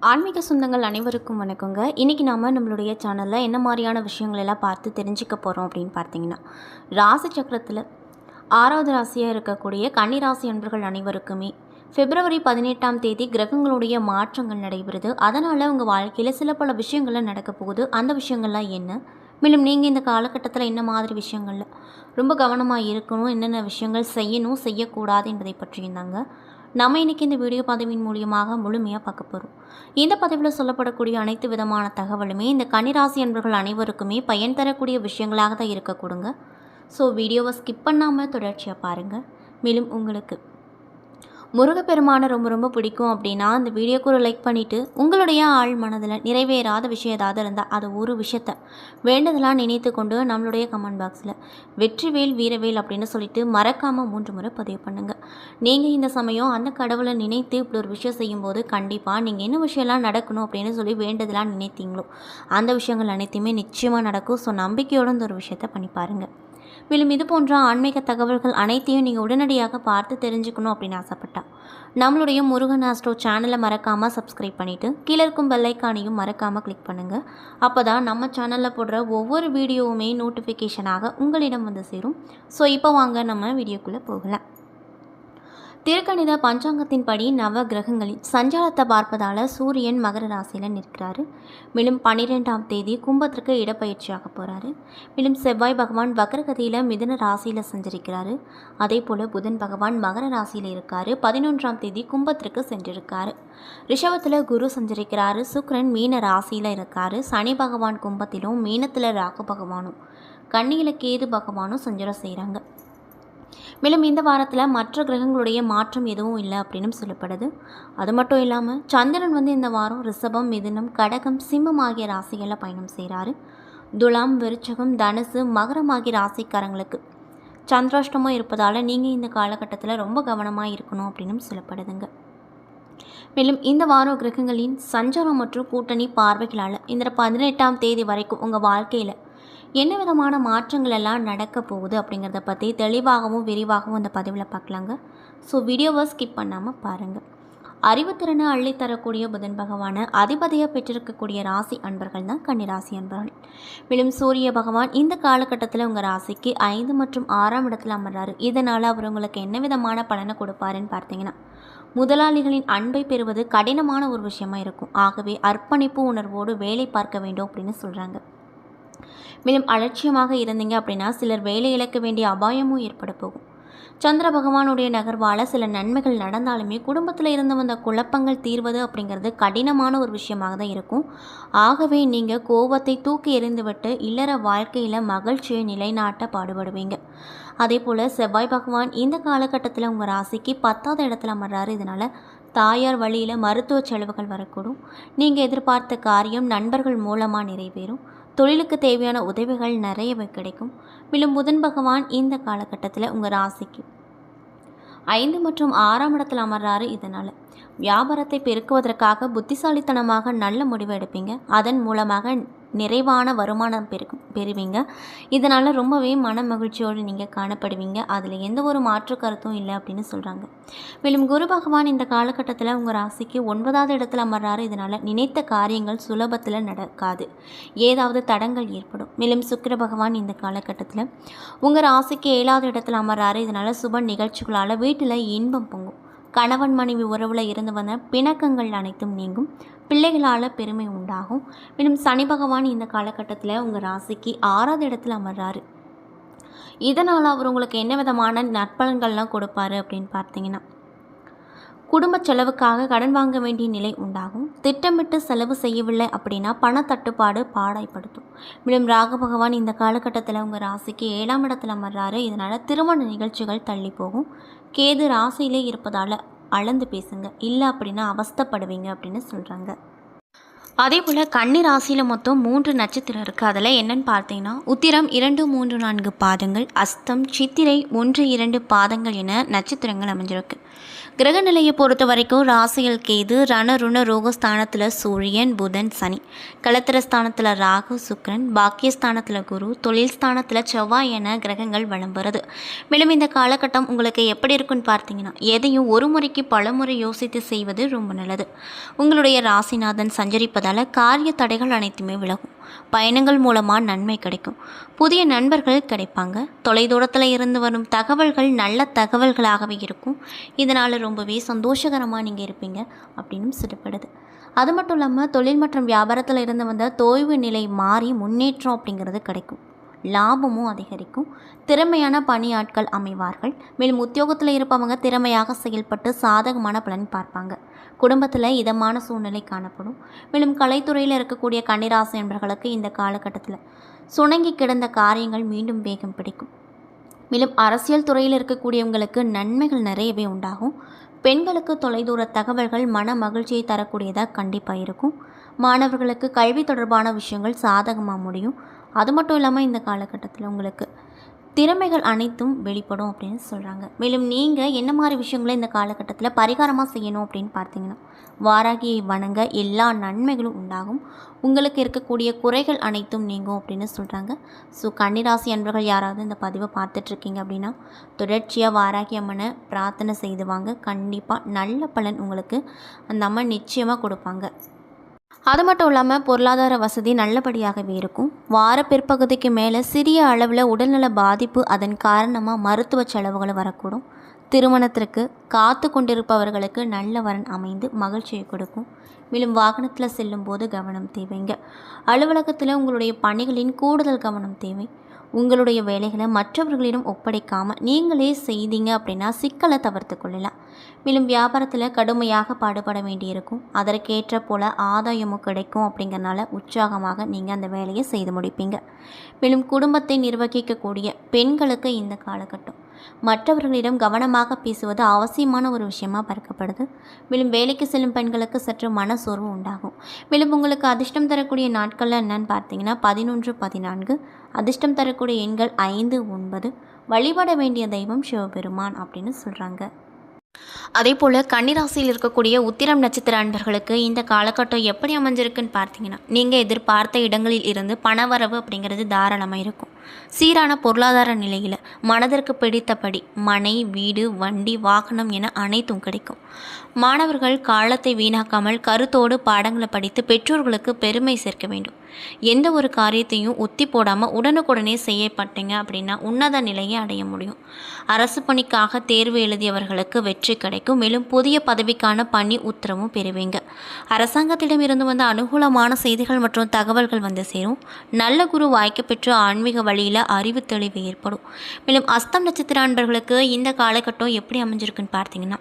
ஆன்மீக சொந்தங்கள் அனைவருக்கும் வணக்கங்க. இன்றைக்கி நாம் நம்மளுடைய சேனலில் என்ன மாதிரியான விஷயங்கள் எல்லாம் பார்த்து தெரிஞ்சுக்க போகிறோம் அப்படின்னு பார்த்தீங்கன்னா ராசி சக்கரத்தில் ஆறாவது ராசியாக இருக்கக்கூடிய கன்னி ராசி அன்பர்கள் அனைவருக்குமே பிப்ரவரி பதினெட்டாம் தேதி கிரகங்களுடைய மாற்றங்கள் நடைபெறுது. அதனால் உங்கள் வாழ்க்கையில் சில பல விஷயங்கள்லாம் நடக்க போகுது. அந்த விஷயங்கள்லாம் என்ன? மேலும் நீங்கள் இந்த காலகட்டத்தில் என்ன மாதிரி விஷயங்களில் ரொம்ப கவனமாக இருக்கணும் என்னென்ன விஷயங்கள் செய்யணும் செய்யக்கூடாது என்பதை பற்றியும் தாங்க. நம்ம இன்றைக்கி இந்த வீடியோ பதிவின் மூலியமாக முழுமையாக பார்க்க போகிறோம் இந்த பதிவில் சொல்லப்படக்கூடிய அனைத்து விதமான தகவலுமே இந்த கன்னிராசி அன்பர்கள் அனைவருக்குமே பயன் தரக்கூடிய விஷயங்களாக தான் இருக்கக்கூடுங்க. ஸோ வீடியோவை ஸ்கிப் பண்ணாமல் தொடர்ச்சியாக பாருங்கள் மேலும் உங்களுக்கு முருகப்பெருமானை ரொம்ப ரொம்ப பிடிக்கும் அப்படின்னா அந்த வீடியோக்கு ஒரு லைக் பண்ணிவிட்டு உங்களுடைய ஆள் மனதில் நிறைவேறாத விஷயம் ஏதாவது இருந்தால் அது ஒரு விஷயத்த வேண்டதெல்லாம் நினைத்து கொண்டு நம்மளுடைய கமெண்ட் பாக்ஸில் வெற்றிவேல் வீரவேல் அப்படின்னு சொல்லிட்டு மறக்காமல் மூன்று முறை பதிவு பண்ணுங்கள் நீங்கள் இந்த சமயம் அந்த கடவுளை நினைத்து இப்படி ஒரு விஷயம் செய்யும்போது கண்டிப்பாக நீங்கள் என்ன விஷயம்லாம் நடக்கணும் அப்படின்னு சொல்லி வேண்டதெல்லாம் நினைத்தீங்களோ அந்த விஷயங்கள் அனைத்தையுமே நிச்சயமாக நடக்கும். ஸோ நம்பிக்கையோட இந்த ஒரு விஷயத்த பண்ணி பாருங்கள் மேலும் இது போன்ற ஆன்மீக தகவல்கள் அனைத்தையும் நீங்கள் உடனடியாக பார்த்து தெரிஞ்சுக்கணும் அப்படின்னு ஆசைப்பட்டா. நம்மளுடைய முருகன் ஆஸ்ட்ரோ சேனலை மறக்காமல் சப்ஸ்கிரைப் பண்ணிவிட்டு கீழே இருக்கும் பெல்லைக்கானையும் மறக்காமல் கிளிக் பண்ணுங்கள் அப்போ தான் நம்ம சேனலில் போடுற ஒவ்வொரு வீடியோவுமே நோட்டிஃபிகேஷனாக உங்களிடம் வந்து சேரும். ஸோ இப்போ வாங்க நம்ம வீடியோக்குள்ளே போகலாம். திருக்கணித பஞ்சாங்கத்தின்படி நவ கிரகங்களின் சஞ்சாரத்தை பார்ப்பதால் சூரியன் மகர ராசியில் நிற்கிறாரு. மேலும் பன்னிரெண்டாம் தேதி கும்பத்திற்கு இடப்பயிற்சியாக போகிறாரு மேலும் செவ்வாய் பகவான் வக்ரகதியில் மிதுன ராசியில் சஞ்சரிக்கிறாரு. அதே போல் புதன் பகவான் மகர ராசியில் இருக்காரு. பதினொன்றாம் தேதி கும்பத்திற்கு சென்றிருக்காரு. ரிஷபத்தில் குரு சஞ்சரிக்கிறாரு. சுக்ரன் மீன ராசியில் இருக்காரு. சனி பகவான் கும்பத்திலும் மீனத்தில் ராகு பகவானும் கண்ணியில் கேது பகவானும் சஞ்சாரம் செய்கிறாங்க மேலும் இந்த வாரத்தில் மற்ற கிரகங்களுடைய மாற்றம் எதுவும் இல்லை அப்படின்னு சொல்லப்படுது. அது மட்டும் இல்லாமல் சந்திரன் வந்து இந்த வாரம் ரிஷபம் மிதுனம் கடகம் சிம்மம் ஆகிய ராசிகளில் பயணம் செய்கிறாரு துலாம் விருச்சகம் தனுசு மகரம் ஆகிய ராசிக்காரங்களுக்கு சந்திராஷ்டமம் இருப்பதால் நீங்கள் இந்த காலகட்டத்தில் ரொம்ப கவனமாக இருக்கணும் அப்படின்னு சொல்லப்படுதுங்க. மேலும் இந்த வாரம் கிரகங்களின் சஞ்சாரம் மற்றும் கூட்டணி பார்வைகளால் இந்த பதினெட்டாம் தேதி வரைக்கும் உங்கள் வாழ்க்கையில் என்ன விதமான மாற்றங்கள் எல்லாம் நடக்க போகுது அப்படிங்கிறத பற்றி தெளிவாகவும் விரிவாகவும் இந்த பதிவில் பார்க்கலாங்க. ஸோ வீடியோவை ஸ்கிப் பண்ணாமல் பாருங்கள் அறிவுத்திறனை அள்ளித்தரக்கூடிய புதன் பகவானை அதிபதியாக பெற்றிருக்கக்கூடிய ராசி அன்பர்கள் தான் கன்னிராசி அன்பர்கள். மேலும் சூரிய பகவான் இந்த காலகட்டத்தில் உங்கள் ராசிக்கு ஐந்து மற்றும் ஆறாம் இடத்துல அமர்றாரு. இதனால் அவர் உங்களுக்கு என்ன விதமான பலனை கொடுப்பாருன்னு பார்த்தீங்கன்னா முதலாளிகளின் அன்பை பெறுவது கடினமான ஒரு விஷயமா இருக்கும். ஆகவே அர்ப்பணிப்பு உணர்வோடு வேலை பார்க்க வேண்டும் அப்படின்னு சொல்கிறாங்க மேலும் அலட்சியமாக இருந்தீங்க அப்படின்னா சிலர் வேலை இழக்க வேண்டிய அபாயமும் ஏற்பட போகும். சந்திர பகவானுடைய நகர்வால் சில நன்மைகள் நடந்தாலுமே குடும்பத்தில் இருந்து வந்த குழப்பங்கள் தீர்வது அப்படிங்கிறது கடினமான ஒரு விஷயமாக தான் இருக்கும். ஆகவே நீங்கள் கோபத்தை தூக்கி எறிந்துவிட்டு இல்லற வாழ்க்கையில் மகிழ்ச்சியை நிலைநாட்ட பாடுபடுவீங்க. அதே போல் செவ்வாய் பகவான் இந்த காலகட்டத்தில் உங்கள் ராசிக்கு பத்தாவது இடத்துல அமர்றாரு. இதனால் தாயார் வழியில் மருத்துவ செலவுகள் வரக்கூடும். நீங்கள் எதிர்பார்த்த காரியம் நண்பர்கள் மூலமாக நிறைவேறும். தொழிலுக்கு தேவையான உதவிகள் நிறையவே கிடைக்கும். மேலும் புதன் பகவான் இந்த காலகட்டத்தில் உங்கள் ராசிக்கு ஐந்து மற்றும் ஆறாம் இடத்தில் அமர்றாரு இதனால். வியாபாரத்தை பெருக்குவதற்காக புத்திசாலித்தனமாக நல்ல முடிவு எடுப்பீங்க. அதன் மூலமாக நிறைவான வருமானம் பெருக்கும் பெறுவீங்க. இதனால் ரொம்பவே மன மகிழ்ச்சியோடு நீங்கள் காணப்படுவீங்க. அதில் எந்த ஒரு மாற்று கருத்தும் இல்லை அப்படின்னு சொல்கிறாங்க மேலும் குரு பகவான் இந்த காலகட்டத்தில் உங்கள் ராசிக்கு ஒன்பதாவது இடத்துல அமர்றாரு. இதனால் நினைத்த காரியங்கள் சுலபத்தில் நடக்காது. ஏதாவது தடங்கள் ஏற்படும். மேலும் சுக்கிர பகவான் இந்த காலகட்டத்தில் உங்கள் ராசிக்கு ஏழாவது இடத்துல அமர்றாரு. இதனால் சுப நிகழ்ச்சிகளால் வீட்டில் இன்பம் பொங்கும். கணவன் மனைவி உறவில் இருந்து வந்த பிணக்கங்கள் அனைத்தும் நீங்கும். பிள்ளைகளால் பெருமை உண்டாகும். மேலும் சனி பகவான் இந்த காலகட்டத்தில் உங்கள் ராசிக்கு ஆறாவது இடத்துல அமர்றாரு. இதனால் அவர் உங்களுக்கு என்ன விதமான நற்பலன்கள்லாம் கொடுப்பாரு அப்படின்னு பார்த்தீங்கன்னா குடும்ப செலவுக்காக கடன் வாங்க வேண்டிய நிலை உண்டாகும். திட்டமிட்டு செலவு செய்யவில்லை அப்படின்னா பணத்தட்டுப்பாடு பாடாய்ப்படுத்தும். மேலும் ராக பகவான் இந்த காலகட்டத்தில் உங்கள் ராசிக்கு ஏழாம் இடத்துல அமர்றாரு. இதனால் திருமண நிகழ்ச்சிகள் தள்ளி போகும். கேது ராசியிலே இருப்பதால் அளந்து பேசுங்க. இல்லை அப்படின்னா அவஸ்தைப்படுவீங்க அப்படின்னு சொல்கிறாங்க அதே போல் கன்னி ராசியில் மொத்தம் மூன்று நட்சத்திரம் இருக்குது அதில் என்னென்னு பார்த்தீங்கன்னா உத்திரம் இரண்டு மூன்று நான்கு பாதங்கள் அஸ்தம் சித்திரை ஒன்று இரண்டு பாதங்கள் என நட்சத்திரங்கள் அமைஞ்சிருக்கு. கிரக நிலையை பொறுத்த வரைக்கும் ராசியில் கேது ரணருண ரோகஸ்தானத்தில் சூரியன் புதன் சனி. கலத்திர ஸ்தானத்தில் ராகு சுக்ரன் பாக்கியஸ்தானத்தில் குரு. தொழில் ஸ்தானத்தில் செவ்வாய் என கிரகங்கள் வலம் வருது மேலும் இந்த காலகட்டம் உங்களுக்கு எப்படி இருக்குன்னு பார்த்தீங்கன்னா எதையும் ஒரு முறைக்கு பல முறை யோசித்து செய்வது ரொம்ப நல்லது. உங்களுடைய ராசிநாதன் சஞ்சரிப்பதால் காரிய தடைகள் அனைத்துமே விலகும். பயணங்கள் மூலமாக நன்மை கிடைக்கும். புதிய நண்பர்கள் கிடைப்பாங்க. தொலைதூரத்தில் இருந்து வரும் தகவல்கள் நல்ல தகவல்களாகவே இருக்கும். இதனால் ரொம்பவே சந்தோஷகரமாக நீங்கள் இருப்பீங்க அப்படின்னு சொல்லப்படுது. அது மட்டும் இல்லாமல் தொழில் மற்றும் வியாபாரத்தில் இருந்து வந்த தோய்வு நிலை மாறி முன்னேற்றம் அப்படிங்கிறது கிடைக்கும். லாபமும் அதிகரிக்கும். திறமையான பணியாட்கள் அமைவார்கள். மேலும் உத்தியோகத்தில் இருப்பவங்க திறமையாக செயல்பட்டு சாதகமான பலன் பார்ப்பாங்க. குடும்பத்தில் இதமான சூழ்நிலை காணப்படும். மேலும் கலைத்துறையில் இருக்கக்கூடிய கன்னிராசி என்பவர்களுக்கு இந்த காலகட்டத்தில் சுணங்கி கிடந்த காரியங்கள் மீண்டும் வேகம் பிடிக்கும். மேலும் அரசியல் துறையில் இருக்கக்கூடியவங்களுக்கு நன்மைகள் நிறையவே உண்டாகும். பெண்களுக்கு தொலைதூர தகவல்கள் மன மகிழ்ச்சியை தரக்கூடியதாக கண்டிப்பாக இருக்கும். மாணவர்களுக்கு கல்வி தொடர்பான விஷயங்கள் சாதகமாக முடியும். அது மட்டும் இல்லாமல் இந்த காலகட்டத்தில் உங்களுக்கு திறமைகள் அனைத்தும் வெளிப்படும் அப்படின்னு சொல்கிறாங்க மேலும் நீங்கள் என்ன மாதிரி விஷயங்களை இந்த காலகட்டத்தில் பரிகாரமாக செய்யணும் அப்படின்னு பார்த்தீங்கன்னா வாராகியை வணங்க எல்லா நன்மைகளும் உண்டாகும். உங்களுக்கு இருக்கக்கூடிய குறைகள் அனைத்தும் நீங்கும் அப்படின்னு சொல்கிறாங்க ஸோ கன்னிராசி அன்பர்கள் யாராவது இந்த பதிவை பார்த்துட்ருக்கீங்க அப்படின்னா தொடர்ச்சியாக வாராகி அம்மனை பிரார்த்தனை செய்து வாங்க. கண்டிப்பாக நல்ல பலன் உங்களுக்கு அந்த அம்மன் நிச்சயமாக கொடுப்பாங்க. அது மட்டும் இல்லாமல் பொருளாதார வசதி நல்லபடியாகவே இருக்கும். வார பிற்பகுதிக்கு மேலே சிறிய அளவில் உடல்நல பாதிப்பு அதன் காரணமாக மருத்துவ செலவுகள் வரக்கூடும். திருமணத்திற்கு காத்து கொண்டிருப்பவர்களுக்கு நல்ல வரன் அமைந்து மகிழ்ச்சியை கொடுக்கும். மேலும் வாகனத்தில் செல்லும்போது கவனம் தேவைங்க. அலுவலகத்தில் உங்களுடைய பணிகளின் கூடுதல் கவனம் தேவை. உங்களுடைய வேலைகளை மற்றவர்களிடம் ஒப்படைக்காமல் நீங்களே செய்தீங்க அப்படின்னா சிக்கலை தவிர்த்து கொள்ளலாம். மேலும் வியாபாரத்தில் கடுமையாக பாடுபட வேண்டியிருக்கும். அதற்கேற்ற போல் ஆதாயமும் கிடைக்கும் அப்படிங்கிறனால உற்சாகமாக நீங்கள் அந்த வேலையை செய்து முடிப்பீங்க. மேலும் குடும்பத்தை நிர்வகிக்கக்கூடிய பெண்களுக்கு இந்த காலகட்டம். மற்றவர்களிடம் கவனமாக பேசுவது அவசியமான ஒரு விஷயமாக பார்க்கப்படுது. மேலும் வேலைக்கு செல்லும் பெண்களுக்கு சற்று மனசோர்வு உண்டாகும். மேலும் உங்களுக்கு அதிர்ஷ்டம் தரக்கூடிய நாட்களில் என்னன்னு பார்த்தீங்கன்னா பதினொன்று பதினான்கு. அதிர்ஷ்டம் தரக்கூடிய எண்கள் ஐந்து ஒன்பது. வழிபட வேண்டிய தெய்வம் சிவபெருமான் அப்படின்னு சொல்கிறாங்க அதே போல் கன்னிராசியில் இருக்கக்கூடிய உத்திரம் நட்சத்திர அன்பர்களுக்கு இந்த காலகட்டம் எப்படி அமைஞ்சிருக்குன்னு பார்த்தீங்கன்னா நீங்கள் எதிர்பார்த்த இடங்களில் இருந்து பணவரவு அப்படிங்கிறது தாராளமாக இருக்கும். சீரான பொருளாதார நிலையில் மனதிற்கு பிடித்தபடி மனை வீடு வண்டி வாகனம் என அனைத்தும் கிடைக்கும். மாணவர்கள் காலத்தை வீணாக்காமல் கருத்தோடு பாடங்களை படித்து பெற்றோர்களுக்கு பெருமை சேர்க்க வேண்டும். எந்த ஒரு காரியத்தையும் ஒத்தி போடாமல் உடனுக்குடனே செய்யப்பட்டீங்க அப்படின்னா உன்னத நிலையை அடைய முடியும். அரசு பணிக்காக தேர்வு எழுதியவர்களுக்கு வெற்றி கிடைக்கும். மேலும் புதிய பதவிக்கான பணி உத்தரவும் பெறுவீங்க. அரசாங்கத்திடம் இருந்து வந்த அனுகூலமான செய்திகள் மற்றும் தகவல்கள் வந்து சேரும். நல்ல குரு வாய்க்க பெற்று ஆன்மீக வழியில் அறிவு தெளிவு ஏற்படும். மேலும் அஸ்தம் நட்சத்திர அன்பர்களுக்கு இந்த காலகட்டம் எப்படி அமைஞ்சிருக்குன்னு பார்த்தீங்கன்னா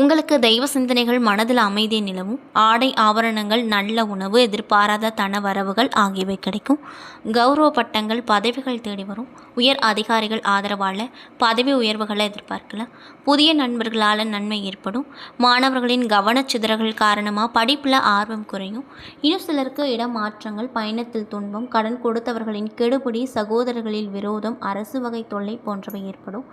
உங்களுக்கு தெய்வ சிந்தனைகள் மனதில் அமைதியை நிலவும். ஆடை ஆபரணங்கள் நல்ல உணவு எதிர்பாராத தன வரவுகள் ஆகியவை கிடைக்கும். கௌரவ பட்டங்கள் பதவிகள் தேடி வரும். உயர் அதிகாரிகள் ஆதரவால் பதவி உயர்வுகளை எதிர்பார்க்கலாம். புதிய நண்பர்களால் நன்மை ஏற்படும். மாணவர்களின் கவனச்சிதறல்கள் காரணமாக படிப்பில் ஆர்வம் குறையும். இன்னும் சிலருக்கு இடமாற்றங்கள் பயணத்தில் துன்பம் கடன் கொடுத்தவர்களின் கெடுபிடி சகோதரர்களில் விரோதம் அரசு வகை தொல்லை போன்றவை ஏற்படும்.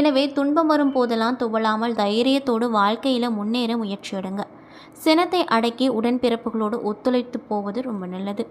எனவே துன்பம் வரும் போதெல்லாம் துவளாமல் தைரியத்தோடு வாழ்க்கையில் முன்னேற முயற்சி எடுங்க. சினத்தை அடக்கி உடன்பிறப்புகளோடு ஒத்துழைத்து போவது ரொம்ப நல்லது.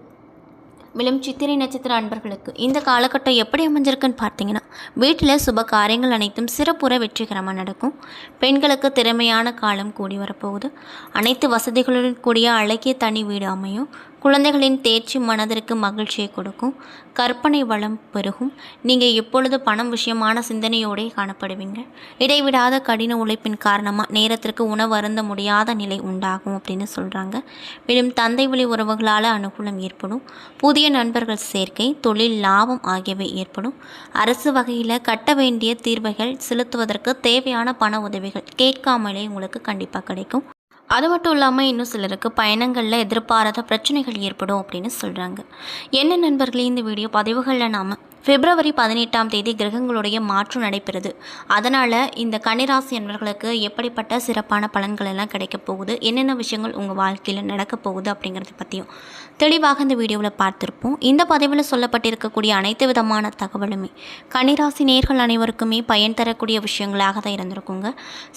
மேலும் சித்திரை நட்சத்திர அன்பர்களுக்கு இந்த காலகட்டம் எப்படி அமைஞ்சிருக்குன்னு பார்த்தீங்கன்னா வீட்டில் சுப காரியங்கள் அனைத்தும் சிறப்புற வெற்றிகரமாக நடக்கும். பெண்களுக்கு திறமையான காலம் கூடி வரப்போகுது. அனைத்து வசதிகளுடன் கூடிய அழகிய தனி வீடு அமையும். குழந்தைகளின் தேர்ச்சி மனதிற்கு மகிழ்ச்சியை கொடுக்கும். கற்பனை வளம் பெருகும். நீங்கள் எப்பொழுது பணம் விஷயமான சிந்தனையோடே காணப்படுவீங்க. இடைவிடாத கடின உழைப்பின் காரணமாக நேரத்திற்கு உணவு அருந்த முடியாத நிலை உண்டாகும் அப்படின்னு சொல்கிறாங்க மேலும் தந்தை வழி உறவுகளால் அனுகூலம் ஏற்படும். புதிய நண்பர்கள் சேர்க்கை தொழில் லாபம் ஆகியவை ஏற்படும். அரசு வகையில் கட்ட வேண்டிய தீர்வைகள் செலுத்துவதற்கு தேவையான பண உதவிகள் கேட்காமலே உங்களுக்கு கண்டிப்பாக கிடைக்கும். அது மட்டும் இல்லாமல் இன்னும் சிலருக்கு பயணங்களில் எதிர்பாராத பிரச்சனைகள் ஏற்படும் அப்படின்னு சொல்கிறாங்க என்ன நண்பர்களே இந்த வீடியோ பதிவுகளில் நாம் பிப்ரவரி பதினெட்டாம் தேதி கிரகங்களுடைய மாற்றம் நடைபெறுது. அதனால் இந்த கன்னிராசி என்பவர்களுக்கு எப்படிப்பட்ட சிறப்பான பலன்கள் எல்லாம் கிடைக்க போகுது? என்னென்ன விஷயங்கள் உங்கள் வாழ்க்கையில் நடக்க போகுது அப்படிங்கிறத பற்றியும் தெளிவாக இந்த வீடியோவில் பார்த்துருப்போம். இந்த பதிவில் சொல்லப்பட்டிருக்கக்கூடிய அனைத்து விதமான தகவலுமே கன்னிராசி நேர்கள் அனைவருக்குமே பயன் தரக்கூடிய விஷயங்களாக தான் இருந்திருக்குங்க.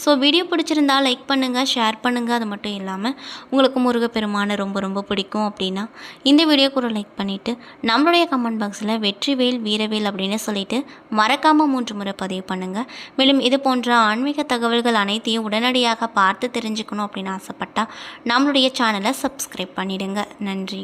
ஸோ வீடியோ பிடிச்சிருந்தா லைக் பண்ணுங்கள் ஷேர் பண்ணுங்கள் அது மட்டும் இல்லாமல் உங்களுக்கு முருகப்பெருமானை ரொம்ப ரொம்ப பிடிக்கும் அப்படின்னா இந்த வீடியோக்கு ஒரு லைக் பண்ணிவிட்டு நம்மளுடைய கமெண்ட் பாக்ஸில் வெற்றிவேல் வீரவேல் அப்படின்னு சொல்லிட்டு மறக்காமல் மூன்று முறை பதிவு பண்ணுங்கள் மேலும் இது போன்ற ஆன்மீக தகவல்கள் அனைத்தையும் உடனடியாக பார்த்து தெரிஞ்சுக்கணும் அப்படின்னு ஆசைப்பட்டால் நம்மளுடைய சேனலை சப்ஸ்கிரைப் பண்ணிவிடுங்க நன்றி.